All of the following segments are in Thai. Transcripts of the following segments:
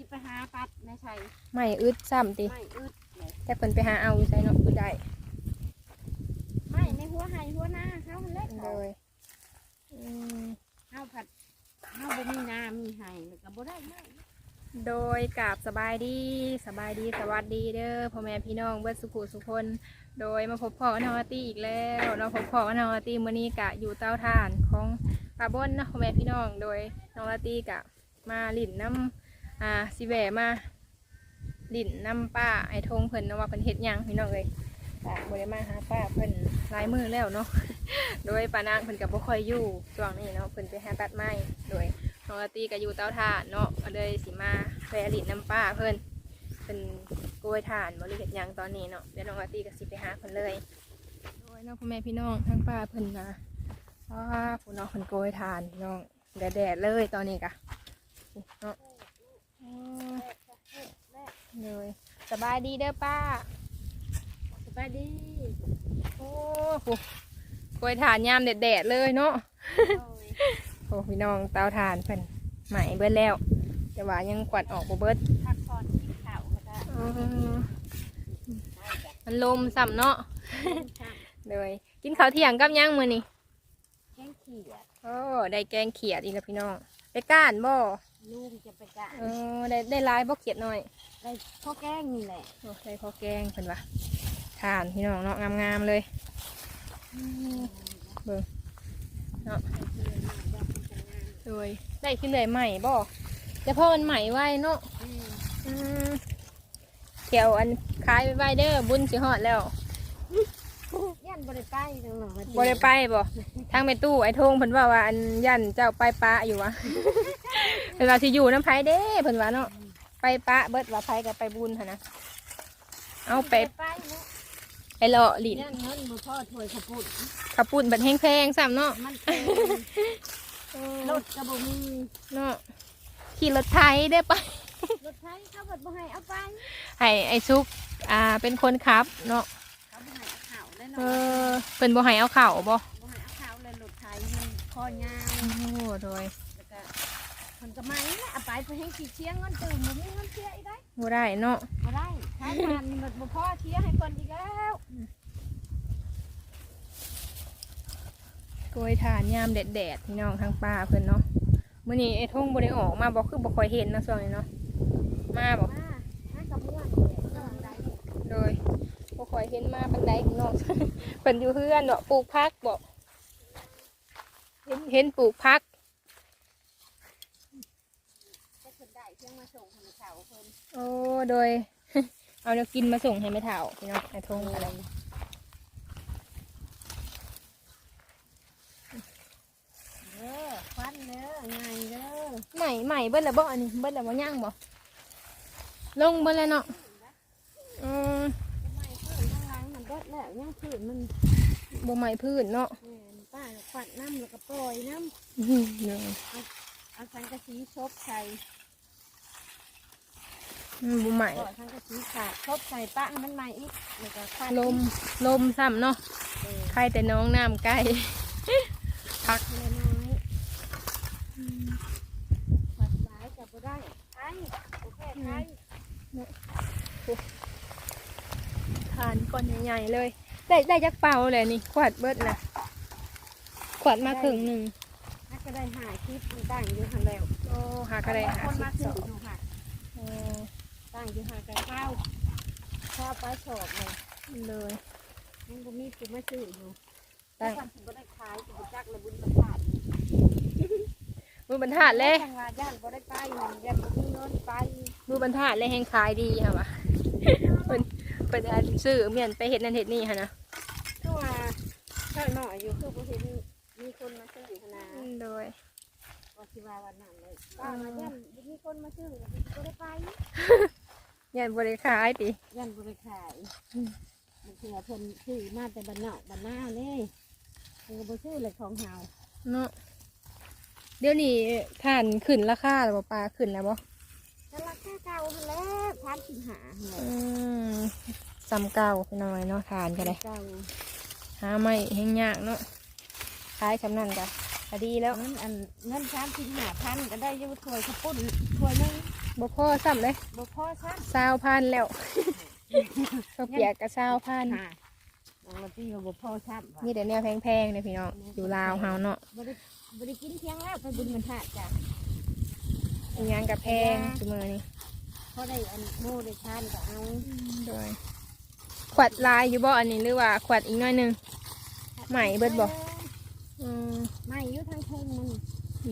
สิไปหาปัดไม่ใช่ไม่อึดซ้ำติไม่อึดเลยแต่เพิ่นไปหาเอาอยู่ไสเนาะอึดได้ไม่ในหัวไห้หัวหน้าเขามันเล็กโดยอืมเฮาผัดเฮาบ่มีน้ำมีไห้แล้วก็บ่ได้ไม่โดยกราบสบายดีสบายดีสวัสดีเด้อพ่อแม่พี่น้องเบิดสุขุสุคน โดยมาพบพ่อกันนอตี้อีกแล้วเราพบพ่อกันนอตี้มื้อนี้กะอยู่เตาถ่านของปลาบนเนาะพ่อแม่พี่น้องโดยน้องลาตี้กะมาลิ่นน้ำ อ่าสิแหวมาลิ่นน้ำป้าไอ้ทงเพิ่นนะว่าเพิ่นเฮ็ดหยังพี่น้องเลยกะบ่ได้มาหาป้าเพิ่นลายมือแล้วเนาะ โดยป้านางเพิ่นก็บ่ค่อยอยู่ช่วงนี้เนาะเพิ่นไปหาตัดไม้โดยน้องลาตีก็อยู่เตาถ่านเนาะก็เลยสิมาแวะลิ่นน้ำป้าเพิ่นเป็นกล้วยถ่านบริเวณยังตอนนี้เนาะเดี๋ยวน้องอาตีก็สิไปหาเพิ่นเลยโดยน้องพ่อแม่พี่น้องทั้งป้าเพิ่นนะว้าผู้น้องเพิ่นกล้วยถ่านพี่น้องแดดๆเลยตอนนี้กะเนาะ เลยสบายดีเด้อป้า สบายดี โอ้โหกล้วยถ่านยามแดดแดดๆเลยเนาะโอ้ยโอ้พี่น้องเตาถ่านเพิ่นใหม่เบิดแล้ว แต่ว่ายังกวาดออกบ่เบิดพักผ่อนกินข้าวก็ได้อ๋อมันลมซ้ำเนาะค่ะเลยกินข้าวเที่ยงกับหยังมื้อนี้แกงเขียดโอ้ได้แกงเขียดอีกแล้วพี่น้องไปก้านบ่ ลูกจะไปกะเออได้ได้หลายบ่เขียดหน่อยได้ข้าวแกงนี่แหละโอ้ได้พอแกงเพิ่นว่าทานพี่น้องเนาะงามๆเลยอืมเบิ่งเนาะเลยได้ขึ้นเลยใหม่บ่แต่พอมันใหม่ไว้เนาะอืมเขียวอันขายไว้เด้อบุญสิฮอดแล้วย่านบริไปตรงหนองบ่ได้ไปบ่ทางไปตู้ไอ้ทงเพิ่นว่าว่าอันยันเจ้าไปปะอยู่วะ เพิ่นว่าสิอยู่น้ำไผเด้เพิ่นว่าเนาะไปปะเบิดว่าไผก็ไปบุญหั่นนะเอาไปไปเนาะไปเลาะลิ้นย่านเงินบ่พ่อถวยขปุ่นขับปุ่นบัดแห้งแพงซ้ำเนาะมันเป็นรถกระบมีเนาะขี่รถไถได้อไป รถไทยเขาเปิดบ่ให้เอาไปให้ไอ้ซุกอ่าเป็นคนขับเนาะเขาบ่ให้เอาข่าวได้เอเนาะอเพิ่นบ่ให้เอาเข่าบ่บ่ให้เอาข่าวเลยรถไทยมันคอยาว โอ้โดยแล้วก็มั นก็มานี่แหละเอาไปเพื่อให้ขี้เชียงเงินตื่นบ่มีเงินเชียอีกได้บ่ได้เนาะบ่ได้ทายทานนี่มันบ่พอเชียให้เพิ่นอีกแล้วกล้วยทานยามแดดๆพี่น้องทางป่าเพิ่นเนาะมื้อนี้ไอ้ทงบ่ได้ออกมาบ่คือบ่ค่อยเห็นนะช่วงนี้เนาะมาบ่มาหากับเมื่อนเนี่ยเรื่องใดโดยบ่ค่อยเห็นมาปานใดพี่น้องเพิ่นอยู่เฮือนเนาะปลูกผักบ่เห็นเห็นปลูกผัก จะเพิ่นได้เพียงมาส่งให้เขาเพิ่น โอ้โดย เอาแนวกินมาส่งให้แม่เฒ่าพี่น้องไอ้ทงอะไรเด้อควันเด้อง่ายเด้อใหม่ใหม่เบิดแล้วบ่อันนี้เบิดแล้วบ่ย่างบ่ลงเบิดแล้วเนาะอืมทำไมเพิ่นข้างหลังมันเบิดแล้วยังพื้นมันบ่ใหม่พื้นเนาะแม่นป้าแล้วควันน้ำแล้วก็ปล่อยน้อื้อหือำเอาสังกะสีชบใส่อืม บ่ใหม่ปล่อยสังกะสีขาดชบใส่ปะให้มันใหม่อีกแล้วก็ควันลมลมซ้ำเนาะเออใครแต่น้องน้ำใกล้ พักน้อยผัดหลายกับบ่ได้ไอ้โอเคไอ้ทานก้อนใหญ่ๆเลย ได้ได้จักเป่าเลยนี่ ขวดเบิดนะขวดมาครึ่งหนึ่งถ้าก็ได้หาคลิปมันตั้งอยู่หันแล้วโอ้หากระได้หาคนสิมาบสซื้อองอยู่ค่ะโอ้ ตั้งอยู่หากันข้าวข้าวปลาสอบเลยเลยยังบ่มีผู้มาซื้ออยู่ตั้งแต่ทำบ่ได้ขายบ่จักระบุญประสาทมือบรรทัดเลยทางว่าย่านบ่ได้ไปนั่นย่านบ่มีเงินไปมือบรรทัดเลยแห่งขายดีค่ะวะเพิ่นเพิ่นอันซื้อเมียนไปเห็ดนั่นเห็ดนี่ค่ะนะคือว่าข้างนอกอยู่คือบ่เห็นมีคนมาซื้อขนาดโดยก็สิว่าวันนั้นเลยป้ามาย่านบ่มีคนมาซื้อบ่ได้ไป ยันบริขายติย่านบริขายมันคือเพิ่นซื้อมาแต่บ้านนอกบ้านหน้าเลยเพิ่นก็บ่ซื้อเลยของเฮาเนาะเดี๋ยวนี้ท่านขึ้นราคาหรือเปล่าปลาขึ้นแล้วบ่แต่ราคาเก่าหั่นแหล้วพันสิบหาหั่นแหละอืมซ้ำเก่าไปหน่อยเนาะทานก็ได้เก่าหาไม่แห้งยากเนาะขายสำนั่นกันก็ดีแล้วเงินอันเงินพันสิบหาพันก็ได้อยู่ถ้วยข้าวปุ้นถ้วยหนึง บ่พอซ้ำเลยบ่พอซ้ซาวพันแล้วเขาวเปียกกับซาวพันำค่ะบางทีก็บ่พอซ้ำว่ะนี่แต่แนวแพงๆเลยพี่น้องอยู่ลาวเฮาเนาะบ่ได้บ่ได้กินเที่ยงแล้วไปบุญมันธาตุจ้ะอีหยังกับแพงซุมื้อนี้พอได้อันโมได้ทานก็เอาโดยขวดลายอยู่บ่อันนี้หรือว่าขวดอีกหน้อยหนึงไหมเบิดบ่อืมไหมอยู่ทางทุ่งมัน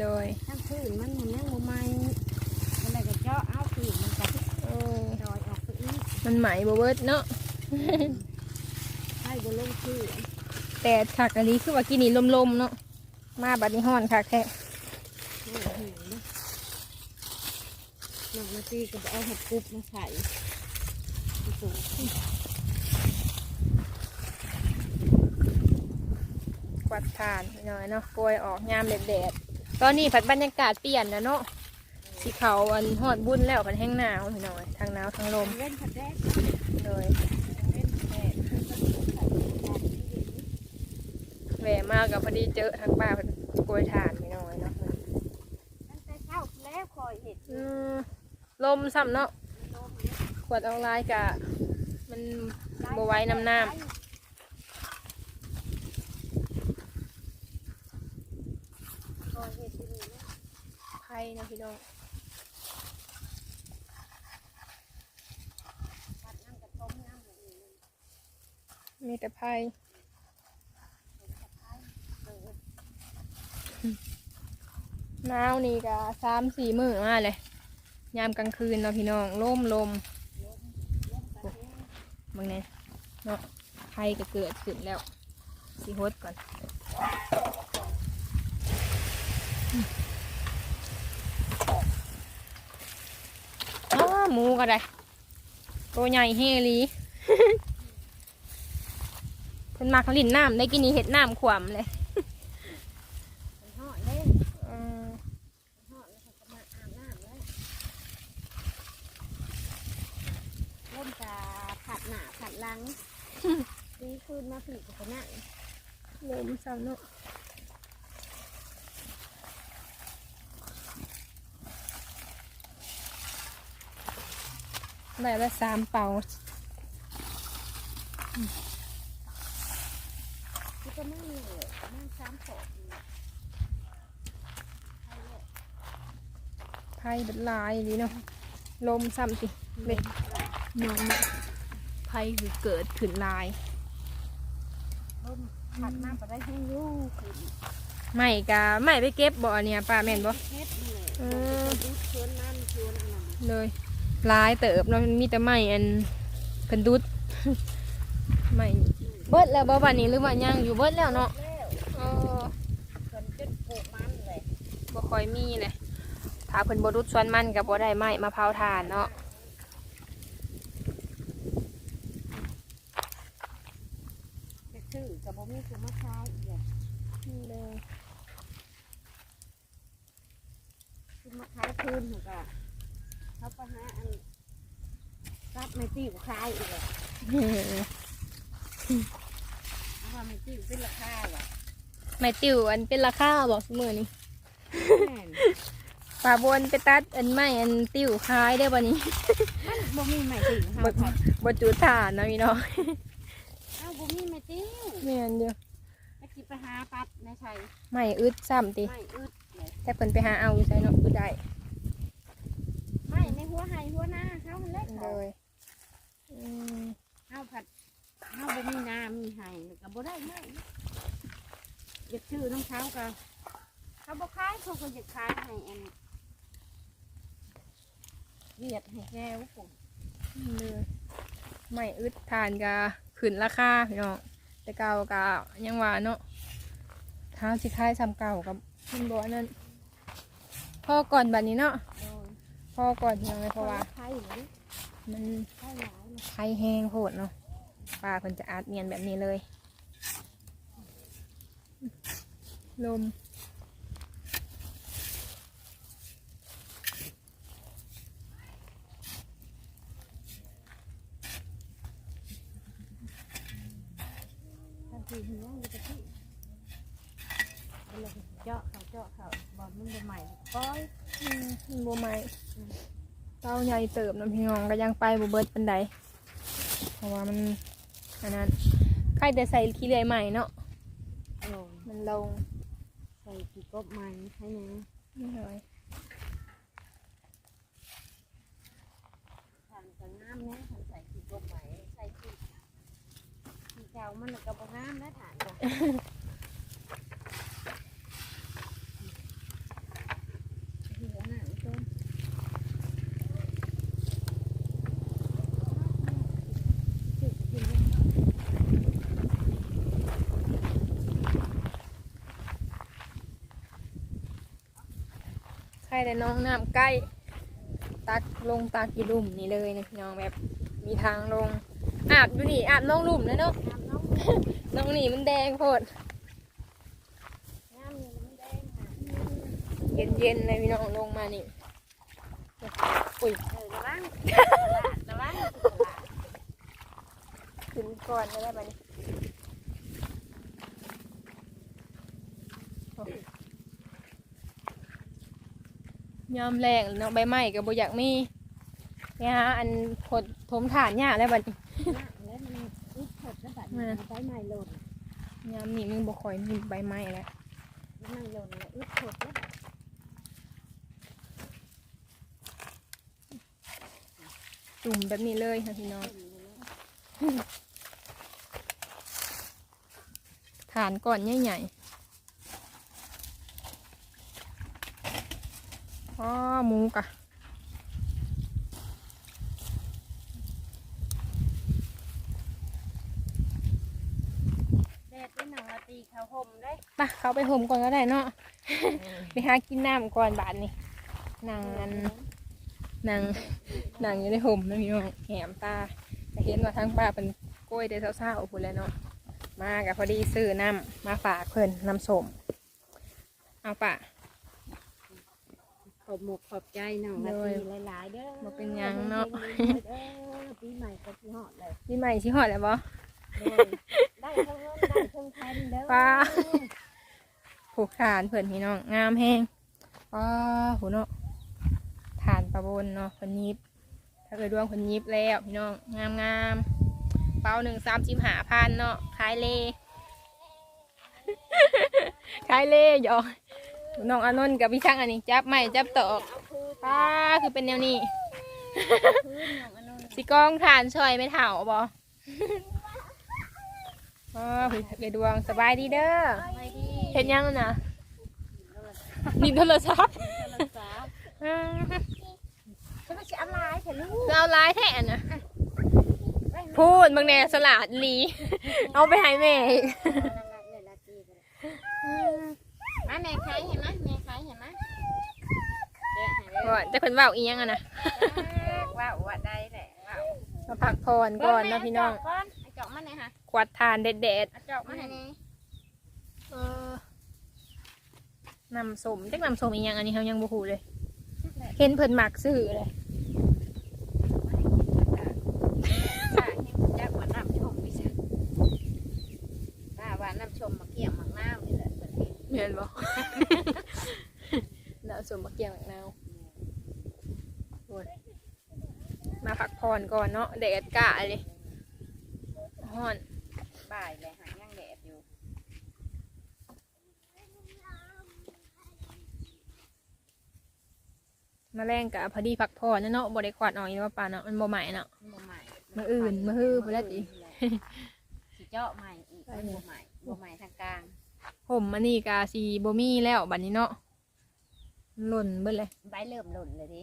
โดยทางพื้นมันมันยังบ่ไหมมันได้ก็เจาะเอาพื้นมันก็โอ้ดอยออกไปอีกมันไหมบ่เบิดเนาะให้บ่ลงพื้นแต่ถักอันนี้คือว่ากินนี่ลมๆเนาะมาบัดนี้ฮ้อนคักแท้นี่หิวนะหนังนาทีก็เอาเห็ดกรุบมาใส่ที่สูงกวาดทานพี่น้อยเนาะโกยออกยามแดดๆตอนนี้ผัดบรรยากาศเปลี่ยนแล้วเนาะ สีเขาอันฮอดบุญแล้วผัดแห้งหนาวพี่น้อยทางหนาวทางลมเล่นผัดแดกเลยเล่นผัดแดกเพิ่นก็ใส่ผัดแดกแหวมากกับพอดีเจอทางป้าเพิ่นโกยทานพี่น้อยเนาะตั้งแต่เช้าแล้วคอยเห็ดอืมลมซ้ำเนาะขวดออนไลน์กะ มันบไหว้น้ำน้คอยเห็ดที่นี่นะำไผ่นะพี่น้อง ผัดน้ำกระต้มน้ำอย่างนี้ มีแต่ไผ่เออหนาวนี่กะสามสี่มื้อมาเลย ยามกลางคืนเนาะพี่น้องลมลมบางแน่เนาะไฟก็เกิดขึ้นแล้วสีฮดก่อนอ้าหมูก็ได้ตัวใหญ่เฮลี เพิ่นมาขลินน้ำได้กินนี่เห็ดน้ำขวมเลยมันห่อเล่นอืมห่อแล้วเขาก็มาอาบน้ำเลยเล่นกาผัดหนาผัดลังดีคืนมาผีกับนั่งลมซ้ำเนาะได้ละสามเป่า ที่ก็ไม่มีเลยนั่งซ้ำศพอยู่ใช่เลยไพ่เป็นลายดีเนาะลมซ้ำสิเล็กนอนเนี่ยไพ่คือเกิดขึ้นลายลมผัดน้ำไปได้แห้งอยุ่งคือไม่กะไม่ไปเก็บบ่อเนี่ยป้าแม่นบ่เฮ็ดนี่แหละเออดูชวนนั่นชวนอันนั้นเลยลายเติบเนาะมันมีแต่ไม้อันเพิ่นดุดไม่ เบิดแล้วบ่บัดนี้หรือว่ายังอยู่เบิดแล้วเนาะแล้วเออคนจุดปลูกมันเลยบ่ค่อยมีเลยถ้าเพิ่นบ่ดุดส่วนมันก็บ่ได้ไม้มาเผาถ่านเนาะจะซื้อกับบ่มีคือมะพร้าวอีกเลยเลยคือมะพร้าวคืนเขาก็เขาไปหาอันรับไม่ติ้วขายอีกเลยเอา ว่าไม่ติ้วเป็นราคาว่ะไม่ติวอันเป็นราคาบอกเสมอนี่แม่นป่าบนไปตัดอันไม้อันติวขายได้บ่นี้มันบ่มีไม่ติ้วเฮาบ่ผัดบ่จุดถ่านเนาะพี่น้องเฮาบ่มีไม่ติ้วแม่นเดียวตะกี้ไปหาปัดในชัยไม่อึดซ้ำติไม่อึดเลยแต่เพิ่นไปหาเอาอยู่ไสเนาะอึดได้ไม่ในหัวไห้หัวหน้าเขามันเล็กเลเขายอืม เฮาผัด เฮาบ่มีน้ำมีไห้ก็บ่ได้ไม่อยากชื่อน้องเขาก็เขาบ่ขายเขาก็อยากขายให้อันเวียดให้แก้วผมเลยไม่อึดทานก็ขึ้นราคาพี่น้องแต่เก่าก็ยังว่าเนาะถ้าสิขายซ้ำเก่ากับเพิ่นบ่อันนั้นพ่อก่อนบัดนี้เนาะโดยพอก่อนพี่น้องเลยเพราะว่าไข่หรือมันไข่หลายนะไข่แห้งโหดเนาะ ป้าเพิ่นจะอาดเมียนแบบนี้เลย ลมทางที่หัวอยู่ตะกี้เอาเลยเจาะเขาเจาะเขาบอลมันบ่ใหม่ก้อยอืมมันบัวไม้ตเต้าใหญ่เติบน้ำพี่น้องก็ยังไปบ่เบิดปันใดเพราะว่ามัน อันนั้นใครแต่ใส่ขี้เลื่อยใหม่เนาะโอ้ยมันลงใส่กี่กบมันใช่ไหมนี่เลยทานกับน้ำนะทานใส่กี่กบไหมใส่กี่กี่เจ้ามันก็บ่งามนะฐานจ้ะที่หัวหน้าต้น ใครแต่น้องน้ำใกล้ ตักลงตากี่ลุ่มนี่เลยนะพี่น้องแบบมีทางลง อาบดูนี่อาบน้องลุ่มนะเนาะน้ำน้องน้องนี่มันแดงโพดน้ำนี่มันแดงค่ะเย็นๆเลยพี่น้องลงมานี่อุ้ยเออระวังระวังขึ้นก่อนก็ได้ปะนี่ ยอมแรงเนาะใบไม้ก็บ่อยากมีเนี่ยฮะอันผดถมฐานหญ้าแล้วบัดนี้แล้วมันอึดหดแล้วแบบใบไม้หล่นยามนี้มึงบ่ค่อยมีใบไม้แล้วใบไม้หล่นแล้วอึดหดแล้วจุ่มแบบนี้เลยค่ะพี่น้องฐานก่อนใหญ่ๆ อ๋อหมูกะแดดเป็นหนังละตีเขาห่มได้ไปเขาไปห่มก่อนก็ได้เนาะ ไปหากินน้ำก่อนบาทนี่นั่งอันนั่งนั่งอยู่ในห่มนะพี่น้องแหมตาแต่เห็นว่าทางป้าเป็นกล้วยแต่เศร้าๆพูดแล้วเนาะ มากับพอดีซื้อน้ำมาฝากเพิ่นน้ำส้มเอาปะ ขอบหมกขอบใจหนังละตีหลายๆเด้อบ่เป็นหยังเนาะ เด้อปีใหม่ก็ที่หอดเลยพี่ใหม่ชิหอดแล้วบ่ได้ทั้งเงินได้ทั้งแทนเด้อป้า ผูกฐานเพิ่นพี่น้องงามแห้งป้าหูเนาะฐานประบนเนาะเพิ่นยิบ ถ้าเกิดดวงเพิ่นยิบแล้วพี่น้องงามงามๆเป้าหนึ่งสามสิบหาพันเนาะขายเล่ขายเล่หยอก น้องอานนท์กับพี่ช่างอันนี้จับไม่จับตอกเอาคืนป้าคือเป็นแนวนี้คืนหนังอันนั้นสิกองฐานช่วยไม่เถ่าบ่ป้าพี่เกิดดวงสบายดีเด้อไปดีเห็นยังแล้วนะนี่โทรศัพท์โทรศัพท์อ่าจะไม่ใช่อะไรเถอะลูกคือเอาลายแทนนะพูดบางแนสลัดลี เอาไปให้แม่อีก เลยละตีกันมา แม่ขายเห็นไหมแม่ขายเห็นไหมเดี๋ยวให้เด้อก่อนจะคนเว่าอีหยังอะนะว้าวว่าได้แหละว้าวมาพักผ่อนก่อนนะพี่น้องเาจกก่อนเอาจอกมาเนี่ยค่ะควัดทานเด็ดเอาจอกมาให้นี่ๆเออน้ำส้มจักน้ำส้มอีหยังอันนี้เขายังบ่ฮู้เลย เห็นเพิ่นหมักซื้อเลย ป้าให้มันจักว่าน้ำชมไม่ใช่ป้าว่าน้ำชมมาเกี่ยงมักน้ำนี่แหละเพิ่น เห็นเห็นบ่น้ำส้มมะเกียงหมักนาวโอ้ยมาพักผ่อนก่อนเนาะแดดกะเลยฮ้อนบ่ายเลยหายังแดดอยู่มาแรงกะพอดีพักผ่อนนะเนาะบ่ได้ขวัดออกอีกว่าป่าเนาะมันบ่ใหม่เนาะบ่ใหม่มื้ออื่นมื้อฮื้อพุ่นแหละติสิเจาะใหม่อีกบ่ใหม่บ่ใหม่ทางกลาง ผมอันนี้กาสีโบมี่แล้วบัดนี้เนาะหล่นเบิดเลยใบเริ่มหล่นเลยดิ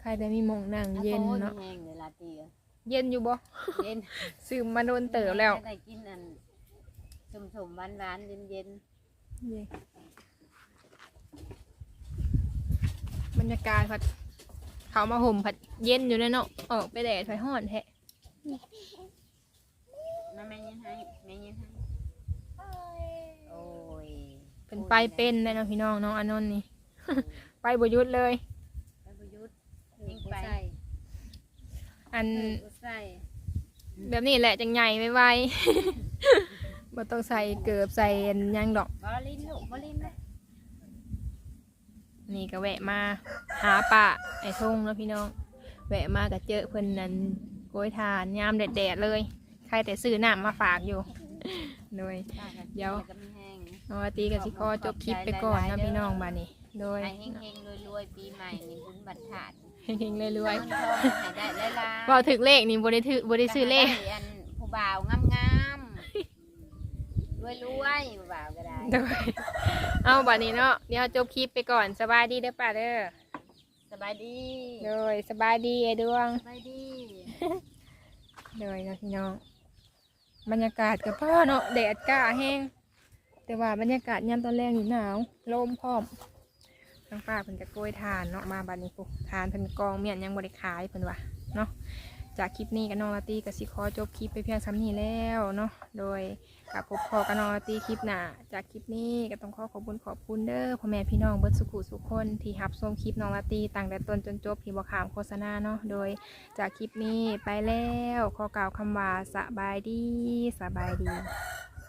ใครได้มีหมองนั่งเย็นเนาะแห้งเลยลาตีอะเย็นอยู่บ่เย็นซื้อมาโดนเติบแล้วได้กินอันสมสมหวานหวานเย็นเย็นบรรยากาศผัดเขามาห่มผัดเย็นอยู่เลยเนาะออกไปแดดไปห้อนแท้ ๆมาแม่เย็นให้แม่เย็นให้โอ้ยเป็นไปเป็นได้เนาะพี่น้องเนาะอานนท์นี่ ไปบ่หยุดเลย ไปประยุทธ์ยิงไปอันใส่แบบนี้แหละจังใหญ่ไวๆ บ่ต้องใส่เกือบใส่อันหยังดอก บอลินลูกบอลินเลยนี่ก็แวะมาหาป่าไอ้ทงแล้วพี่น้อง แวะมาก็เจอเพิ่นนั่นโกยทานยามแดดๆเลยใครแต่ซื้อน้ำมาฝากอยู่โดย เดี๋ยว ก็มีแห้งนอตีกับสิคอจบคลิปไปก่อนเนาะพี่น้องบานี้โดยให้เฮงๆรวยๆ ปีใหม่นี่บุญบัตรขาดเฮงๆรวยเงินทองให้ได้หลายๆๆพอถึกเลขนี่บ่ได้ถือบ่ได้ซื้อเลขให้อันผู้บ่าวงามๆรวยๆผู้บ่าวก็ได้ โดย เอาบานี้เนาะเดี๋ยวจบคลิปไปก่อนสบายดีเด้อป้าเด้อสบายดีโดยสบายดีไอ้ดวงสบายดี โดยเนาะพี่น้อง บรรยากาศกับพ่อเนาะแดดกล้าแห้งแต่ว่าบรรยากาศยามตอนแรกนี่หนาวลมพร้อมทางป้าเพิ่นจะโกยทานเนาะมาบัดนี้ปุ๊ทานเพิ่นกองเมียนยังบริขายเพิ่นว่าเนาะ จากคลิปนี้กับน้องลาตีกับสิคอจบคลิปไปเพียงซ้ำนี้แล้วเนาะโดยกับพบพอกับน้องลาตีคลิปหน้าจากคลิปนี้ก็ต้องขอขอบคุณขอบคุณเด้อพ่อแม่พี่น้องเบิร์ดสุขุสุคนที่หับชมคลิปน้องลาตีตั้งแต่ต้นจนจบที่บ่ขามโฆษณาเนาะโดยจากคลิปนี้ไปแล้วขอกล่าวคำว่าสบายดีสบายดี